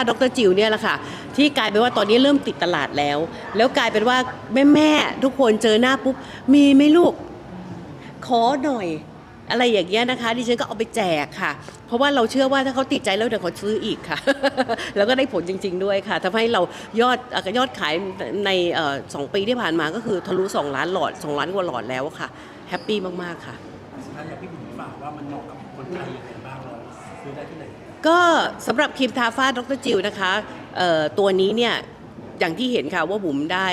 ดรจิวเนี่ยแหละค่ะที่กลายเป็นว่าตอนนี้เริ่มติดตลาดแล้ว แล้วกลายเป็นว่าแม่แม่ทุกคนเจอหน้าปุ๊บมีไหมลูกขอหน่อย อะไรอย่างเงี้ยนะคะ ดิฉันก็เอาไปแจกค่ะ เพราะว่าเราเชื่อว่าถ้าเขาติดใจแล้วเดี๋ยวเขาซื้ออีกค่ะ แล้วก็ได้ผลจริง ๆ ด้วยค่ะทำให้เรายอดยอดขายในสองปีที่ผ่านมาก็คือทะลุ2ล้านหลอด2ล้านกว่าหลอดแล้วค่ะแฮปปี้มากๆค่ะสุดท้ายอยากพี่บุ๋มฝากว่ามันเหมาะกับคนไทยยังไงบ้างเราซื้อได้ที่ไหน ก็สำหรับครีมทาฟ้าดรจิวนะคะตัวนี้เนี่ยอย่างที่เห็นค่ะว่าบุ๋มได้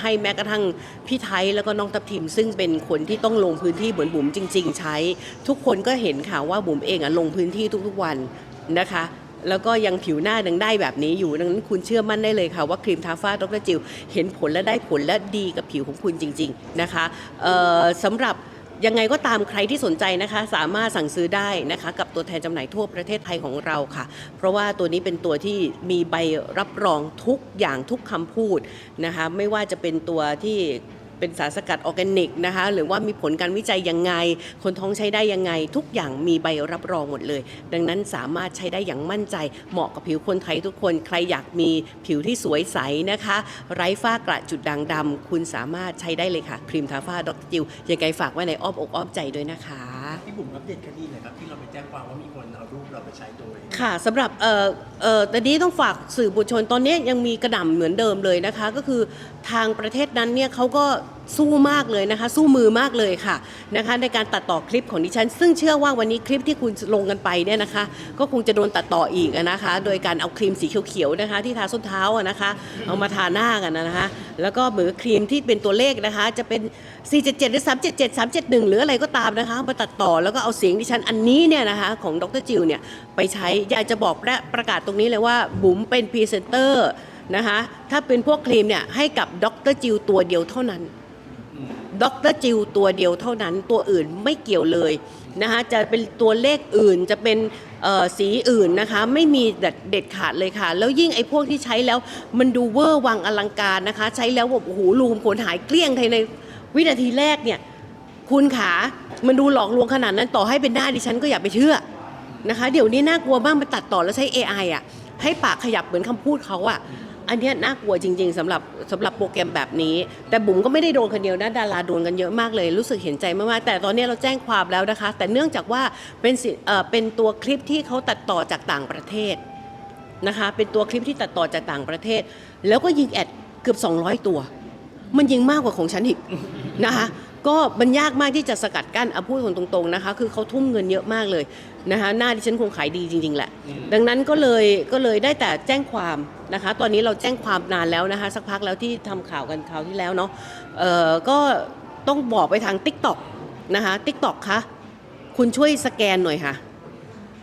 ให้แม้กระทั่งพี่ไทยแล้วก็น้องทับทิม ซึ่งเป็นคนที่ต้องลงพื้นที่เหมือนบุ๋มจริง ๆ ใช้ ทุกคนก็เห็นค่ะว่าบุ๋มเองอะลงพื้นที่ทุกๆวันนะคะ แล้วก็ยังผิวหน้าดังได้แบบนี้อยู่ดังนั้นคุณเชื่อมั่นได้เลยค่ะว่าครีมทาฟ้าดรจิวเห็นผลและได้ผลและดีกับผิวของคุณจริง ๆนะคะสำหรับ ยังไงก็ตามใครที่สนใจนะคะ สามารถสั่งซื้อได้นะคะ กับตัวแทนจำหน่ายทั่วประเทศไทยของเราค่ะ เพราะว่าตัวนี้เป็นตัวที่มีใบรับรองทุกอย่างทุกคำพูดนะคะ ไม่ว่าจะเป็นตัวที่ เป็นสารสกัดออร์แกนิกนะคะหรือว่ามีผลการวิจัยยังไง คนท้องใช้ได้ยังไง ทุกอย่างมีใบรับรองหมดเลย ดังนั้นสามารถใช้ได้อย่างมั่นใจ เหมาะกับผิวคนไทยทุกคนใครอยากมีผิวที่สวยใสนะคะ ไร้ฝ้ากระจุดด่างดำคุณสามารถใช้ได้เลยค่ะ ครีมทาฝ้าดรจิวยังไงฝากไว้ในอ้อมอกอ้อมใจด้วยนะคะ พี่บุ๋มอัปเดตคดีหน่อยครับที่เราไปแจ้งความว่ามีคนเอารูปเราไปใช้โดย ค่ะสำหรับเอ่อเอ่อตอนนี้ต้องฝากสื่อบุชนตอนนี้ยังมีกระหน่ำเหมือนเดิมเลยนะคะ ก็คือทางประเทศนั้นเนี่ยเขาก็ สู้มากเลยนะคะ สู้มือมากเลยค่ะนะคะ ในการตัดต่อคลิปของดิฉัน ซึ่งเชื่อว่าวันนี้คลิปที่คุณลงกันไปเนี่ยนะคะ ก็คงจะโดนตัดต่ออีกนะคะ โดยการเอาครีมสีเขียวๆนะคะ ที่ทาส้นเท้านะคะ เอามาทาหน้ากันนะคะ แล้วก็เหมือนครีมที่เป็นตัวเลขนะคะ จะเป็น 477 หรือ 377 371 หรืออะไรก็ตามนะคะมาตัดต่อแล้วก็เอาเสียงดิฉันอันนี้เนี่ยนะคะของดรจิวเนี่ยไปใช้อยากจะบอกและประกาศตรงนี้เลยว่าบุ๋มเป็นพรีเซนเตอร์นะคะถ้าเป็นพวกครีมเนี่ยให้กับดรจิวตัวเดียวเท่านั้น ดรจิวตัวเดียวเท่านั้นตัวอื่นไม่เกี่ยวเลยนะคะจะเป็นตัวเลขอื่นจะเป็นสีอื่นนะคะ ไม่มีเด็ดขาดเลยค่ะ แล้วยิ่งไอ้พวกที่ใช้แล้วมันดูเวอร์วังอลังการนะคะ ใช้แล้วแบบโอ้โหลูมขนหายเกลี้ยงภายในวินาทีแรกเนี่ยคุณขามันดูหลอกลวงขนาดนั้นต่อให้เป็นหน้าดิฉันก็อย่าไปเชื่อนะคะ เดี๋ยวนี้น่ากลัวบ้างมันตัดต่อแล้วใช้ AI อะให้ปากขยับเหมือนคำพูดเขาอะ อันนี้น่ากลัวจริง ๆสำหรับสำหรับโปรแกรมแบบนี้ แต่บุ๋มก็ไม่ได้โดนคนเดียวนะดาราโดนกันเยอะมากเลย รู้สึกเห็นใจมากๆแต่ตอนนี้เราแจ้งความแล้วนะคะ แต่เนื่องจากว่าเป็นเป็นตัวคลิปที่เขาตัดต่อจากต่างประเทศนะคะ เป็นตัวคลิปที่ตัดต่อจากต่างประเทศ แล้วก็ยิงแอดเกือบ 200 ตัว มันยิงมากกว่าของฉันอีกนะคะก็มันยากมากที่จะสกัดกั้นเอาพูดคนตรงๆนะคะ คือเขาทุ่มเงินเยอะมากเลยนะคะหน้าดิฉันคงขายดีจริง ๆ แหละ ดังนั้นก็เลยก็เลยได้แต่แจ้งความ นะคะ ตอนนี้เราแจ้งความนานแล้วนะคะ สักพักแล้วที่ทำข่าวกันคราวที่แล้วเนาะเอ่อก็ต้องบอกไปทาง t ิ k t o k นะคะ t ิ k t o k คะคุณช่วยสแกนหน่อยค่ะ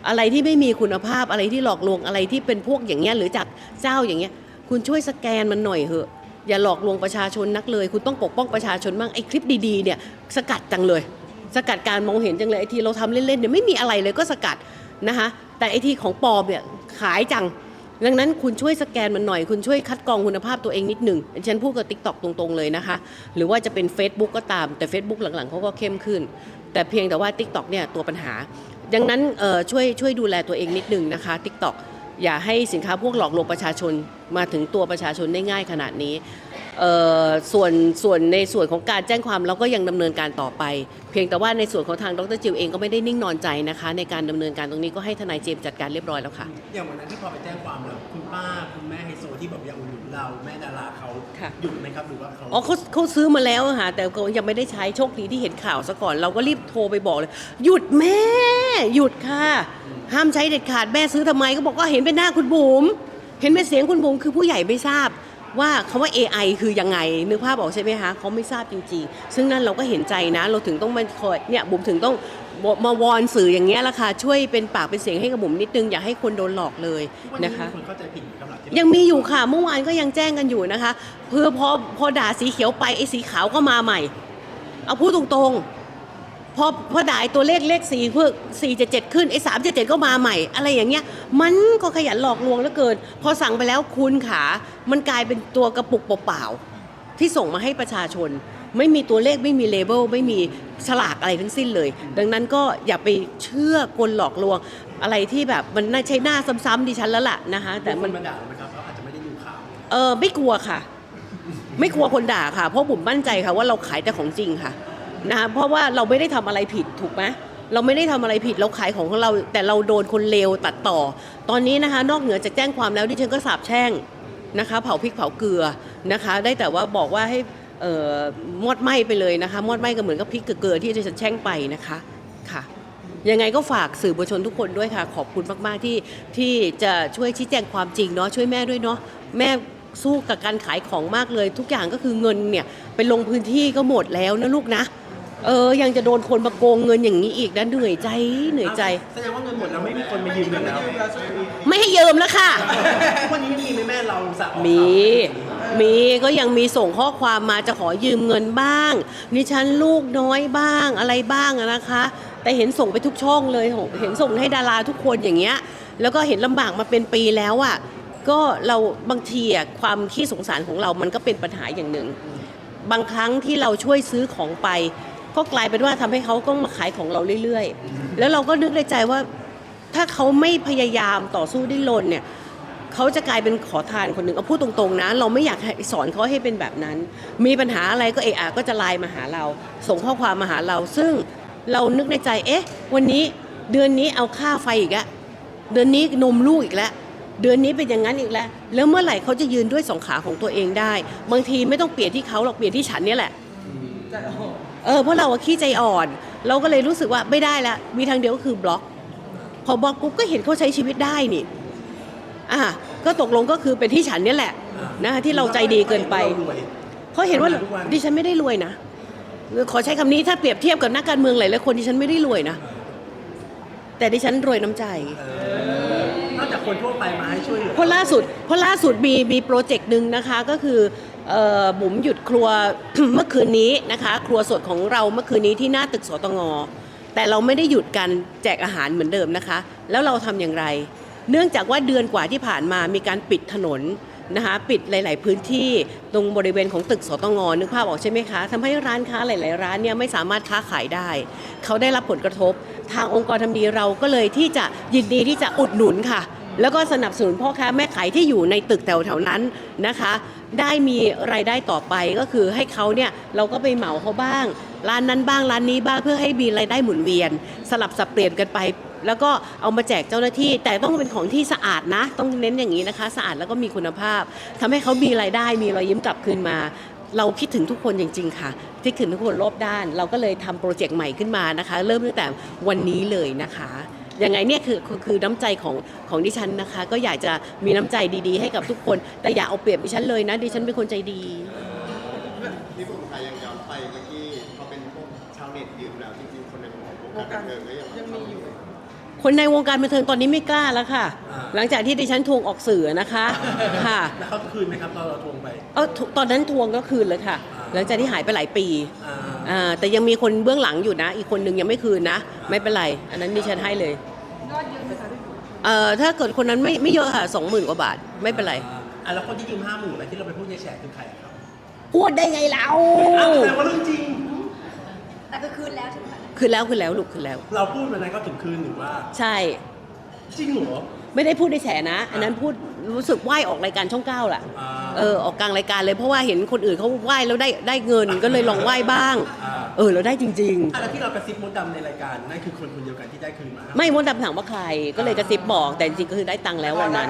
อะไรที่ไม่มีคุณภาพอะไรที่หลอกลวงอะไรที่เป็นพวกอย่างเงี้ยหรือจากเจ้าอย่างเงี้ยคุณช่วยสแกนมันหน่อยเถอะอย่าหลอกลวงประชาชนนักเลย คุณต้องปกป้องประชาชนบ้างไอ้คลิปดีๆเนี่ยสกัดจังเลย สกัดการมองเห็นจังเลยไอ้ที่เราทำเล่นๆเนี่ยไม่มีอะไรเลยก็สกัดนะคะแต่ไอ้ที่ของปลอมเนี่ยขายจัง ดังนั้นคุณช่วยสแกนมันหน่อย คุณช่วยคัดกรองคุณภาพตัวเองนิดหนึ่งฉันพูดกับ t ิ k t o k ตรงๆเลยนะคะ หรือว่าจะเป็น Facebook ก็ตามแต่ Facebook หลังๆเขาก็เข้มขึ้น แต่เพียงแต่ว่า t ิ k t o k เนี่ยตัวปัญหา ดังนั้นช่วยช่วยดูแลตัวเองนิดหนึ่งนะคะ t ิ k t o k อย่าให้สินค้าพวกหลอกลวงประชาชนมาถึงตัวประชาชนได้ง่ายขนาดนี้ ส่วนส่วนในส่วนของการแจ้งความเราก็ยังดำเนินการต่อไป เพียงแต่ว่าในส่วนของทางดรจิวเองก็ไม่ได้นิ่งนอนใจนะคะ ในการดำเนินการตรงนี้ก็ให้ทนายเจมส์จัดการเรียบร้อยแล้วค่ะอย่างวันนั้นที่พอไปแจ้งความแล้วคุณป้าคุณแม่ไฮโซที่แบบอยากอุดหนุนเราแม่ดาราเขาค่ะหยุดไหมครับหรือว่าเขาอ๋อเขาเขาซื้อมาแล้วอะค่ะแต่ก็ยังไม่ได้ใช้โชคดีที่เห็นข่าวซะก่อนเราก็รีบโทรไปบอกเลย หยุดแม่ หยุดค่ะ ห้ามใช้เด็ดขาดแม่ซื้อทำไมก็บอกว่าเห็นเป็นหน้าคุณบุ๋มเห็นเป็นเสียงคุณบุ๋มคือผู้ใหญ่ไม่ทราบ ว่าคำว่า AI คือยังไง นึกภาพออกใช่ไหมคะเขาไม่ทราบจริง ๆ ซึ่งนั่นเราก็เห็นใจนะ เราถึงต้องมาคอยเนี่ยบุ๋มถึงต้องมาวอนสื่ออย่างเงี้ยละค่ะช่วยเป็นปากเป็นเสียงให้กับบุ๋มนิดนึงอย่าให้คนโดนหลอกเลยทุกวันนี้นะคะมีคนเข้าใจผิดกำลังยังมีอยู่ค่ะเมื่อวานก็ยังแจ้งกันอยู่นะคะ เพื่อพอพอด่าสีเขียวไปไอ้สีขาวก็มาใหม่ เอาพูดตรงๆ พอพอด่าไอ้ตัวเลขเลขสี่เพื่อสี่เจ็ดเจ็ดขึ้นไอ้สามเจ็ดเจ็ดก็มาใหม่ อะไรอย่างเงี้ย มันก็ขยันหลอกลวงเหลือเกิน พอสั่งไปแล้วคุณขามันกลายเป็นตัวกระปุกเปล่าๆที่ส่งมาให้ประชาชน ไม่มีตัวเลขไม่มีเลเบลไม่มีฉลากอะไรทั้งสิ้นเลย ดังนั้นก็อย่าไปเชื่อกลหลอกลวงอะไรที่แบบมันน่าใช้หน้าซ้ำๆดิฉันแล้วล่ะนะคะแต่แต่มัมันนมาด่าไหมครับเขาอาจจะไม่ได้ดูข่าวเออไม่กลัวค่ะ ไม่กลัวคนด่าค่ะ เพราะบุ๋มมั่นใจค่ะว่าเราขายแต่ของจริงค่ะ นะคะเพราะว่าเราไม่ได้ทำอะไรผิดถูกไหมเราไม่ได้ทำอะไรผิดเราขายของของเรา แต่เราโดนคนเลวตัดต่อ ตอนนี้นะคะ นอกเหนือจากแจ้งความแล้วดิฉันก็สาบแช่งนะคะ เผาพริกเผาเกลือนะคะ ได้แต่ว่าบอกว่าให้เอ่อมอดไหม้ไปเลยนะคะมอดไหม้ก็เหมือนกับพริกเกลือที่ดิฉันแช่งไปนะคะค่ะยังไงก็ฝากสื่อมวลชนทุกคนด้วยค่ะ ขอบคุณมากๆที่ที่จะช่วยชี้แจงความจริงเนาะช่วยแม่ด้วยเนาะแม่สู้กับการขายของมากเลย ทุกอย่างก็คือเงินเนี่ยไปลงพื้นที่ก็หมดแล้วนะลูกนะ เออ ยังจะโดนคนมาโกงเงินอย่างนี้อีกนะเหนื่อยใจเหนื่อยใจ แสดงว่าเงินหมดแล้วไม่มีคนมายืมเงินแล้วไม่ให้ยืมแล้วค่ะ ทุกวันนี้ยังมีไหมแม่เราสะออกมี มีก็ยังมีส่งข้อความมาจะขอยืมเงินบ้างนิฉันลูกน้อยบ้างอะไรบ้างอะนะคะ แต่เห็นส่งไปทุกช่องเลย เห็นส่งให้ดาราทุกคนอย่างเงี้ย แล้วก็เห็นลำบากมาเป็นปีแล้วอะก็เราบางทีอะความขี้สงสารของเรามันก็เป็นปัญหาอย่างหนึ่ง บางครั้งที่เราช่วยซื้อของไป ก็กลายเป็นว่าทำให้เขาต้องมาขายของเราเรื่อยๆ แล้วเราก็นึกในใจว่า ถ้าเขาไม่พยายามต่อสู้ดิ้นรนเนี่ยเขาจะกลายเป็นขอทานคนหนึ่งเอาพูดตรงๆนะ เราไม่อยากสอนเขาให้เป็นแบบนั้น มีปัญหาอะไรก็เอะอะก็จะไลน์มาหาเรา ส่งข้อความมาหาเรา ซึ่งเรานึกในใจเอ๊ะ วันนี้เดือนนี้เอาค่าไฟอีกแล้วเดือนนี้นมลูกอีกแล้วเดือนนี้เป็นอย่างนั้นอีกแล้ว แล้วเมื่อไหร่เขาจะยืนด้วยสองขาของตัวเองได้ บางทีไม่ต้องเปลี่ยนที่เขาหรอกเปลี่ยนที่ฉันเนี่ยแหละ เออเพราะเราอะขี้ใจอ่อน เราก็เลยรู้สึกว่าไม่ได้ละมีทางเดียวก็คือบล็อก พอบล็อกปุ๊บก็เห็นเขาใช้ชีวิตได้นี่อะก็ตกลงก็คือเป็นที่ฉันเนี่ยแหละนะคะที่เราใจดีเกินไปรวยเพราะเห็นว่าทุกวันดิฉันไม่ได้รวยนะขอใช้คำนี้ถ้าเปรียบเทียบกับนักการเมืองหลายๆคนดิฉันไม่ได้รวยนะแต่ดิฉันรวยน้ำใจนอกจากคนทั่วไปมาให้ช่วยเหลือเพราะล่าสุดเพราะล่าสุดมีมีโปรเจกต์หนึ่งนะคะก็คือเอ่อ บุ๋มหยุดครัวเมื่อคืนนี้นะคะ ครัวสดของเราเมื่อคืนนี้ที่หน้าตึกสตงแต่เราไม่ได้หยุดการแจกอาหารเหมือนเดิมนะคะ แล้วเราทำอย่างไร เนื่องจากว่าเดือนกว่าที่ผ่านมามีการปิดถนนนะคะปิดหลาย ๆ พื้นที่ตรงบริเวณของตึกสตงนึกภาพออกใช่ไหมคะทำให้ร้านค้าหลาย ๆ ร้านเนี่ยไม่สามารถค้าขายได้ เขาได้รับผลกระทบ ทางองค์กรทำดีเราก็เลยที่จะยินดีที่จะอุดหนุนค่ะ แล้วก็สนับสนุนพ่อค้าแม่ขายที่อยู่ในตึกแถวๆนั้นนะคะ ได้มีรายได้ต่อไปก็คือให้เขาเนี่ยเราก็ไปเหมาเขาบ้าง ร้านนั้นบ้างร้านนี้บ้างเพื่อให้มีรายได้หมุนเวียน สลับสับเปลี่ยนกันไป แล้วก็เอามาแจกเจ้าหน้าที่ แต่ต้องเป็นของที่สะอาดนะ ต้องเน้นอย่างนี้นะคะ สะอาดแล้วก็มีคุณภาพทำให้เขามีรายได้มีรอยยิ้มกลับคืนมา เราคิดถึงทุกคนจริง ๆ ค่ะคิดถึงทุกคนรอบด้าน เราก็เลยทำโปรเจกต์ใหม่ขึ้นมานะคะ เริ่มตั้งแต่วันนี้เลยนะคะ ยังไงเนี่ยคือคือคือน้ำใจของของดิฉันนะคะ ก็อยากจะมีน้ำใจดีๆ ให้กับทุกคน แต่อย่าเอาเปรียบดิฉันเลยนะดิฉันเป็นคนใจดี ที่ผมพายังย้อนไปเมื่อกี้เขาเป็นพวกชาวเน็ตยืมแล้วจริงๆคนในวงการบันเทิงก็ยังมีอยู่ คนในวงการบันเทิงตอนนี้ไม่กล้าแล้วค่ะ หลังจากที่ดิฉันทวงออกสื่อนะคะค่ะ แล้วเขาคืนไหมครับตอนเราทวงไป เออตอนนั้นทวงก็คืนเลยค่ะ หลังจากที่หายไปหลายปี อ่า อ่าแต่ยังมีคนเบื้องหลังอยู่นะ อีกคนนึงยังไม่คืนนะ ไม่เป็นไร อันนั้นดิฉันให้เลยเอ่อถ้าเกิดคนนั้นไม่ไม่เยอะค่ะสองหมื่นกว่าบาทไม่เป็นไร อ่าแล้วคนที่ยืมห้าหมื่นไปที่เราไปพูดในแชทคือใครครับพูดได้ไงเราอ้าวแสดงว่าเรื่องจริง แต่ก็คืนแล้วใช่ไหมคะ คืนแล้วคืนแล้วลูกคืนแล้ว เราพูดวันนั้นก็ถึงคืนหรือว่า ใช่ จริงเหรอ ไม่ได้พูดในแฉนะ อันนั้นพูดรู้สึกไหว้ออกรายการช่องเก้าแหละอ่าเออออกกลางรายการเลยเพราะว่าเห็นคนอื่นเขาไหว้แล้วได้ได้เงินก็เลยลองไหว้บ้างอ่าเออแล้วได้จริงอะแล้วที่เรากระซิบมดดำในรายการนั่นคือคนคนเดียวกันที่ได้คืนมาๆไม่มดดำถามว่าใคร ก็เลยกระซิบบอกแต่จริงๆก็คือได้ตังค์แล้ววันนั้น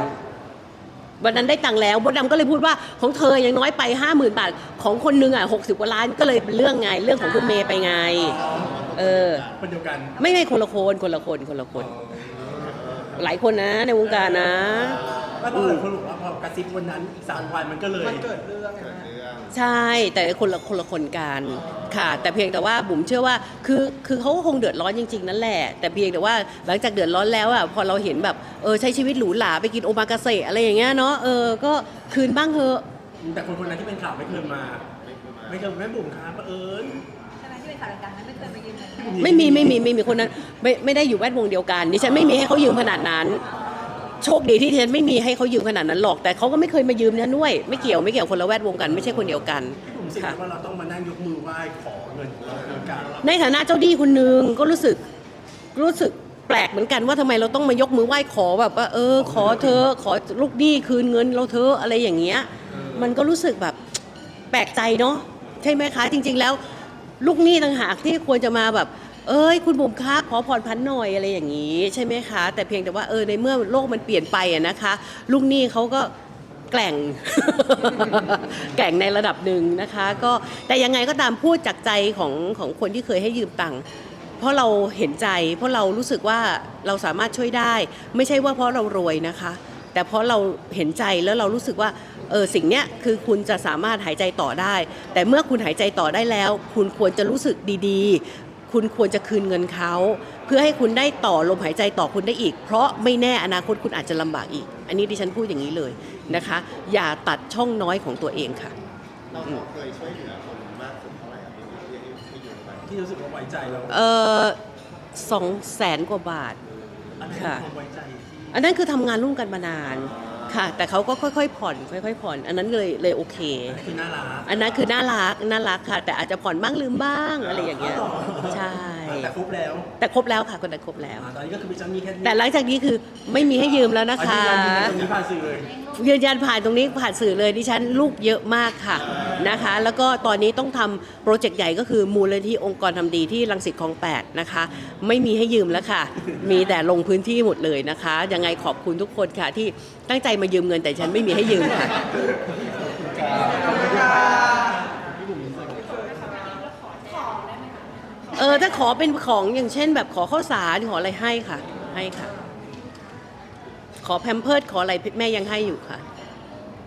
วันนั้นได้ตังค์แล้วมดดำก็เลยพูดว่าของเธอยังน้อยไปห้าหมื่นบาทของคนนึงอะหกสิบกว่าล้านก็เลยเป็นเรื่องไงเรื่องของคุณเมย์ไปไง เออคนเดียวกัน ไม่ไม่คนละคนคนละคนคนละคน หลายคนนะในวงการนะแล้วก็หลายคนบอกว่าพอกระซิบวันนั้นอีกสามวันมันก็เลยเกิดเรื่องใช่แต่คนละคนละคนกันค่ะ แต่เพียงแต่ว่าบุ๋มเชื่อว่าคือคือเขาก็คงเดือดร้อนจริงๆนั่นแหละ แต่เพียงแต่ว่าหลังจากเดือดร้อนแล้วอะพอเราเห็นแบบเออใช้ชีวิตหรูหราไปกินโอมากาเสะอะไรอย่างเงี้ยเนาะเออก็คืนบ้างเถอะ แต่คนคนนั้นที่เป็นข่าวไม่เคยมา ไม่เคยไม่บุ๋มครับเอิญใช่ไหม ที่เป็นข่าวดังๆนั้นไม่เคยมายืมเงินไม่มีไม่มีไม่มีคนนั้นไม่ไม่ได้อยู่แวดวงเดียวกันดิฉันไม่มีให้เขายืมขนาดนั้น โชคดีที่ดิฉันไม่มีให้เขายืมขนาดนั้นหรอกแต่เขาก็ไม่เคยมายืมนะด้วย ไม่เกี่ยวไม่เกี่ยวคนละแวดวงกันไม่ใช่คนเดียวกันพี่บุ๋มรู้สึกว่าเราต้องมานั่งยกมือไหว้ขอเงินของเราในการในฐานะเจ้าดีคนหนึ่งก็รู้สึกรู้สึกแปลกเหมือนกันว่าทำไมเราต้องมายกมือไหว้ขอแบบว่าเออ ขอเธอขอลูกหนี้คืนเงินเราเธอะอะไรอย่างเงี้ย มันก็รู้สึกแบบแปลกใจเนาะใช่ไหมคะ จริง ๆ แล้ว ลูกหนี้ต่างหากที่ควรจะมาแบบ เอ้ย คุณบุ๋มคะขอผ่อนพันหน่อยอะไรอย่างนี้ ใช่ไหมคะ แต่เพียงแต่ว่าเออในเมื่อโลกมันเปลี่ยนไปอะนะคะ ลูกหนี้เขาก็แกล่ง แกล่งในระดับหนึ่งนะคะ ก็แต่ยังไงก็ตามพูดจากใจของของคนที่เคยให้ยืมตังค์เพราะเราเห็นใจ เพราะเรารู้สึกว่าเราสามารถช่วยได้ ไม่ใช่ว่าเพราะเรารวยนะคะ แต่เพราะเราเห็นใจแล้วเรารู้สึกว่าเออสิ่งเนี้ยคือคุณจะสามารถหายใจต่อได้ แต่เมื่อคุณหายใจต่อได้แล้ว คุณควรจะรู้สึกดีๆ คุณควรจะคืนเงินเขา เพื่อให้คุณได้ต่อลมหายใจต่อคุณได้อีก เพราะไม่แน่อนาคตคุณอาจจะลำบากอีก อันนี้ดิฉันพูดอย่างนี้เลยนะคะ อย่าตัดช่องน้อยของตัวเองค่ะ เราเคยช่วยเหลือคนมากสุดเท่าไหร่ครับที่ที่ที่ยืมไปที่รู้สึกว่าไว้ใจเราเออสองแสนกว่าบาท อันนี้ค่ะความไว้ใจที่ อันนั้นคือทำงานร่วมกันมานานค่ะ แต่เขาก็ค่อยๆ ผ่อน ค่อยๆ ผ่อน อันนั้นเลยเลยโอเค คือน่ารักอันนั้นคือน่ารักน่ารักค่ะ แต่อาจจะผ่อนบ้างลืมบ้างอะไรอย่างเงี้ยใช่แต่ครบแล้วแต่ครบแล้วค่ะคนแต่ครบแล้ว อ่าตอนนี้ก็คือมีจะมีแค่นี้แต่หลังจากนี้คือไม่มีให้ยืมแล้วนะคะ อันนี้ตรงนี้ผ่านสื่อเลยยืนยันผ่านตรงนี้ผ่านสื่อเลยดิฉันลูกเยอะมากค่ะนะคะ แล้วก็ตอนนี้ต้องทำโปรเจกต์ใหญ่ก็คือมูลนิธิองค์กรทำดีที่รังสิตคลองแปดนะคะ ไม่มีให้ยืมแล้วค่ะ มีแต่ลงพื้นที่หมดเลยนะคะ ยังไงขอบคุณทุกคนค่ะที่ตั้งใจมายืมเงินแต่ฉันไม่มีให้ยืมค่ะ เออถ้าขอเป็นของอย่างเช่น แบบขอข้าวสารขออะไรให้ค่ะ ให้ค่ะ ขอแพมเพิร์ดขออะไรแม่ยังให้อยู่ค่ะ